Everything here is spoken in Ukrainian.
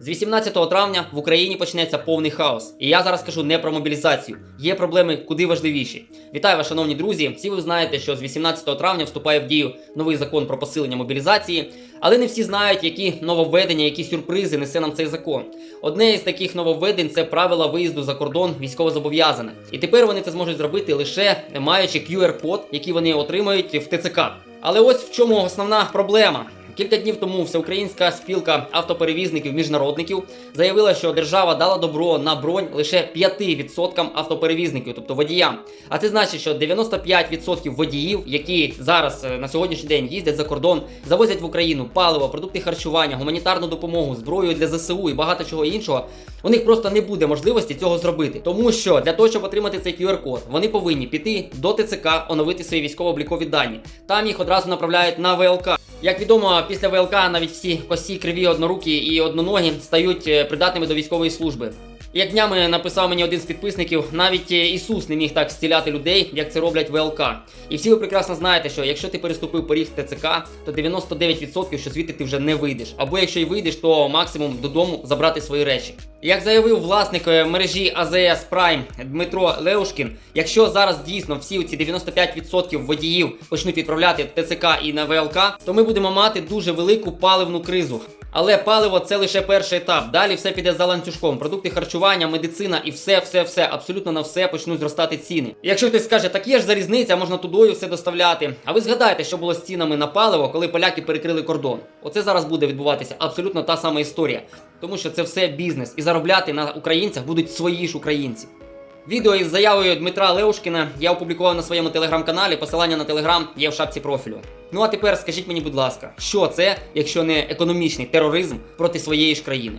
З 18 травня в Україні почнеться повний хаос. І я зараз кажу не про мобілізацію. Є проблеми куди важливіші. Вітаю вас, шановні друзі. Всі ви знаєте, що з 18 травня вступає в дію новий закон про посилення мобілізації, але не всі знають, які нововведення, які сюрпризи несе нам цей закон. Одне із таких нововведень це правила виїзду за кордон військовозобов'язаних. І тепер вони це зможуть зробити лише маючи QR-код, який вони отримають в ТЦК. Але ось в чому основна проблема. Кілька днів тому всеукраїнська спілка автоперевізників міжнародників заявила, що держава дала добро на бронь лише 5% автоперевізників, тобто водіям. А це значить, що 95% водіїв, які зараз е, на сьогоднішній день їздять за кордон, завозять в Україну паливо, продукти харчування, гуманітарну допомогу, зброю для ЗСУ і багато чого іншого. У них просто не буде можливості цього зробити, тому що для того, щоб отримати цей QR-код, вони повинні піти до ТЦК, оновити свої військово-облікові дані. Там їх одразу направляють на ВЛК. Як відомо, після ВЛК навіть всі косі, криві, однорукі і одноногі стають е, придатними до військової служби. Як днями написав мені один з підписників, навіть е, Ісус не міг так зціляти людей, як це роблять ВЛК. І всі ви прекрасно знаєте, що якщо ти переступив поріг ТЦК, то 99% що звідти ти вже не вийдеш. Або якщо й вийдеш, то максимум додому забрати свої речі. Як заявив власник е, мережі АЗС Prime Дмитро Леушкін, якщо зараз дійсно всі ці 95% водіїв почнуть відправляти ТЦК і на ВЛК, то ми будемо мати дуже велику паливну кризу. Але паливо це лише перший етап. Далі все піде за ланцюжком. Продукти харчування, медицина і все, все, все, абсолютно на все почнуть зростати ціни. Якщо хтось скаже, так є ж залізниця, можна тудою все доставляти. А ви згадайте, що було з цінами на паливо, коли поляки перекрили кордон. Оце зараз буде відбуватися абсолютно та сама історія. Тому що це все бізнес, і заробляти на українцях будуть свої ж українці. Відео із заявою Дмитра Леушкіна я опублікував на своєму телеграм-каналі. Посилання на телеграм є в шапці профілю. Ну а тепер скажіть мені, будь ласка, що це, якщо не економічний тероризм проти своєї ж країни?